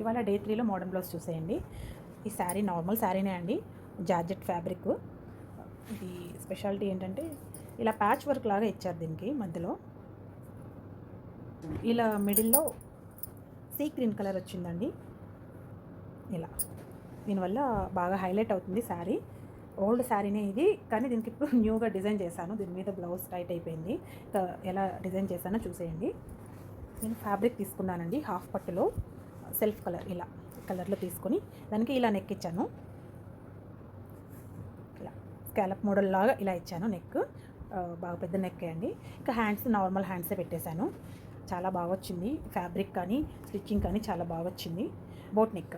ఇవాళ డే త్రీలో modern blouse చూసేయండి. ఈ శారీ నార్మల్ శారీనే అండి. Georgette fabric. ఇది స్పెషాలిటీ ఏంటంటే ఇలా ప్యాచ్ వర్క్ లాగా ఇచ్చారు దీనికి మధ్యలో. ఇలా మిడిల్లో సీ గ్రీన్ కలర్ వచ్చిందండి. ఇలా. దీనివల్ల బాగా హైలైట్ అవుతుంది శారీ. ఓల్డ్ శారీనే ఇది కానీ దీనికి ఇప్పుడు న్యూగా డిజైన్ చేశాను. దీని మీద బ్లౌజ్ టైట్ అయిపోయింది. ఎలా డిజైన్ చేశానో చూసేయండి. నేను ఫ్యాబ్రిక్ తీసుకున్నానండి హాఫ్ పట్టులో. సెల్ఫ్ కలర్ ఇలా కలర్లో తీసుకొని దానికి ఇలా నెక్ ఇచ్చాను. ఇలా స్కాలప్ మోడల్ లాగా ఇలా ఇచ్చాను నెక్ బాగా పెద్ద నెక్ అండి. ఇంకా హ్యాండ్స్ నార్మల్ హ్యాండ్సే పెట్టేశాను. చాలా బాగా వచ్చింది. ఫ్యాబ్రిక్ కానీ స్టిచ్చింగ్ కానీ చాలా బాగా వచ్చింది. బోట్ నెక్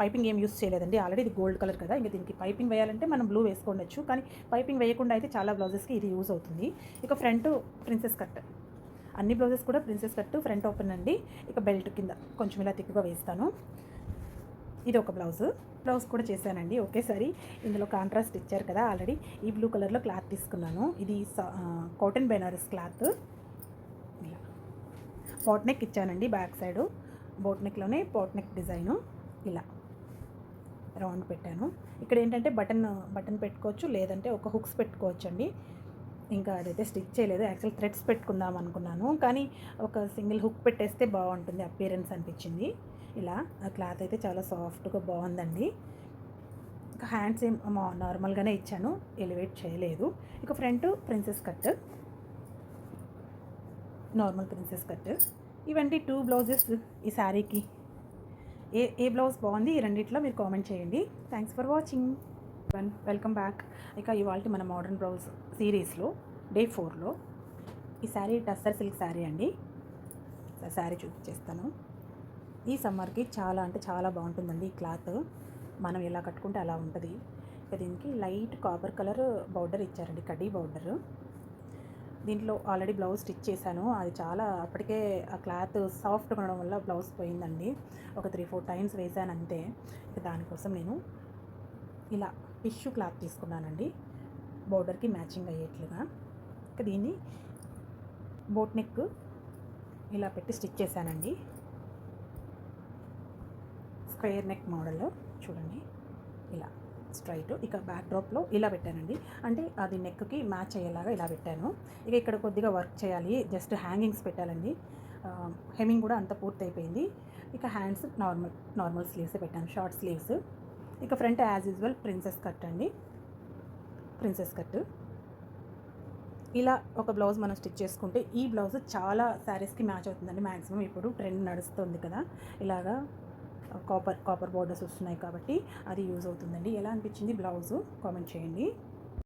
పైపింగ్ ఏం యూస్ చేయలేదండి. ఆల్రెడీ ఇది గోల్డ్ కలర్ కదా. ఇంకా దీనికి పైపింగ్ వేయాలంటే మనం బ్లూ వేసుకోవచ్చు. కానీ పైపింగ్ వేయకుండా అయితే చాలా బ్లౌజెస్కి ఇది యూజ్ అవుతుంది. ఇక ఫ్రంట్ ప్రిన్సెస్ కట్ అన్ని బ్లౌజెస్ కూడా ప్రిన్సెస్ కట్ ఫ్రంట్ ఓపెన్ అండి. ఇక బెల్ట్ కింద కొంచెం ఇలా తిక్కుగా వేస్తాను. ఇది ఒక బ్లౌజ్. బ్లౌజ్ కూడా చేశానండి. ఒకేసారి ఇందులో కాంట్రాస్ట్ ఇచ్చారు కదా ఆల్రెడీ ఈ బ్లూ కలర్లో క్లాత్ తీసుకున్నాను. ఇది కాటన్ బెనారస్ క్లాత్ ఇలా. పోట్ నెక్ ఇచ్చానండి బ్యాక్ సైడ్ బోట్ నెక్లోనే పోట్ నెక్ డిజైను ఇలా. రౌండ్ పెట్టాను. ఇక్కడ ఏంటంటే బటన్ బటన్ పెట్టుకోవచ్చు లేదంటే ఒక హుక్స్ పెట్టుకోవచ్చు అండి ఇంకా అదైతే స్టిచ్ చేయలేదు. యాక్చువల్ థ్రెడ్స్ పెట్టుకుందాం అనుకున్నాను. కానీ ఒక సింగిల్ హుక్ పెట్టేస్తే బాగుంటుంది అపీరెన్స్ అనిపించింది. ఇలా ఆ క్లాత్ అయితే చాలా సాఫ్ట్గా బాగుందండి. ఇక హ్యాండ్స్ ఏం నార్మల్గానే ఇచ్చాను. ఎలివేట్ చేయలేదు. ఇక front princess cut. Normal princess cut. ఇవన్నీ టూ బ్లౌజెస్ ఈ శారీకి. ఏ ఏ బ్లౌజ్ బాగుంది? ఈ రెండిట్లో మీరు కామెంట్ చేయండి. Thanks for watching. One welcome back. ఇక ఇవాళ మన మోడర్న్ బ్లౌజ్ సిరీస్లో డే ఫోర్లో ఈ శారీ టస్సర్ సిల్క్ శారీ అండి. శారీ చూపించేస్తాను ఈ సమ్మర్కి చాలా అంటే చాలా బాగుంటుందండి ఈ క్లాత్. మనం ఎలా కట్టుకుంటే అలా ఉంటుంది. ఇక దీనికి లైట్ కాపర్ కలర్ బౌడర్ ఇచ్చారండి కడ్డీ బౌడర్ దీంట్లో ఆల్రెడీ బ్లౌజ్ స్టిచ్ చేశాను. అది చాలా అప్పటికే ఆ క్లాత్ సాఫ్ట్ ఉండడం వల్ల బ్లౌజ్ పోయిందండి. ఒక త్రీ ఫోర్ టైమ్స్ వేసాను అంతే. ఇక దానికోసం నేను ఇలా టిష్యూ క్లాత్ తీసుకున్నానండి. బోర్డర్కి మ్యాచింగ్ అయ్యేట్లుగా. ఇంకా దీన్ని బోట్ నెక్ ఇలా పెట్టి స్టిచ్ చేశానండి. స్క్వేర్ నెక్ మోడల్ చూడండి. ఇలా స్ట్రైట్ ఇక బ్యాక్ డ్రాప్లో ఇలా పెట్టానండి. అంటే అది నెక్కి మ్యాచ్ అయ్యేలాగా ఇలా పెట్టాను. ఇక ఇక్కడ కొద్దిగా వర్క్ చేయాలి. జస్ట్ హ్యాంగింగ్స్ పెట్టాలండి. హెమింగ్ కూడా అంత పూర్తయిపోయింది. ఇక హ్యాండ్స్ నార్మల్ నార్మల్ స్లీవ్స్ పెట్టాను. Short sleeves. ఇక front as usual princess cut అండి. Princess cut. ఇలా ఒక బ్లౌజ్ మనం స్టిచ్ చేసుకుంటే ఈ బ్లౌజ్ చాలా శారీస్కి మ్యాచ్ అవుతుందండి మ్యాక్సిమం ఇప్పుడు ట్రెండ్ నడుస్తుంది కదా. ఇలాగా కాపర్ కాపర్ బోర్డర్స్ వస్తున్నాయి కాబట్టి అది యూజ్ అవుతుందండి. ఎలా అనిపించింది బ్లౌజు? కామెంట్ చేయండి.